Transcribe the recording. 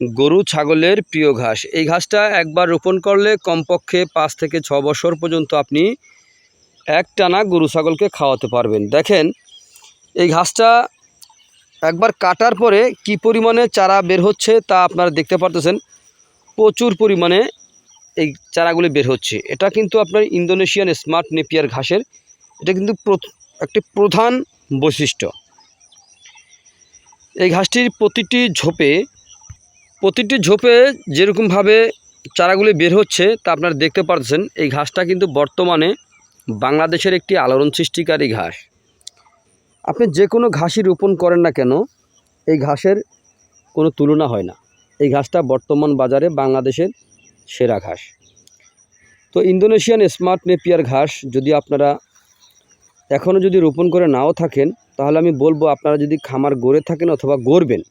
গরু, ছাগলের প্রিয় ঘাস। এই ঘাসটা একবার রোপণ করলে কমপক্ষে পাঁচ থেকে ছ বছর পর্যন্ত আপনি এক টানা গরু, ছাগলকে খাওয়াতে পারবেন। দেখেন, এই ঘাসটা একবার কাটার পরে কি পরিমাণে চারা বের হচ্ছে তা আপনারা দেখতে পারতেছেন। প্রচুর পরিমাণে এই চারাগুলি বের হচ্ছে। এটা কিন্তু আপনার ইন্দোনেশিয়ান স্মার্ট নেপিয়ার ঘাসের, এটা কিন্তু একটি প্রধান বৈশিষ্ট্য। এই ঘাসটির প্রতিটি ঝোপে প্রতিটি ঝোপে যেরকমভাবে চারাগুলি বের হচ্ছে, তা আপনারা দেখতে পাচ্ছেন এই ঘাসটা কিন্তু বর্তমানে বাংলাদেশের একটি আলোড়ন সৃষ্টিকারী ঘাস। আপনি যে কোনো ঘাসই রোপণ করেন না কেন, এই ঘাসের কোনো তুলনা হয় না। এই ঘাসটা বর্তমান বাজারে বাংলাদেশের সেরা ঘাস। তো ইন্দোনেশিয়ান স্মার্ট নেপিয়ার ঘাস যদি আপনারা এখনও যদি রোপণ করে নাও থাকেন, তাহলে আমি বলব আপনারা যদি খামার গড়ে থাকেন অথবা গড়বেন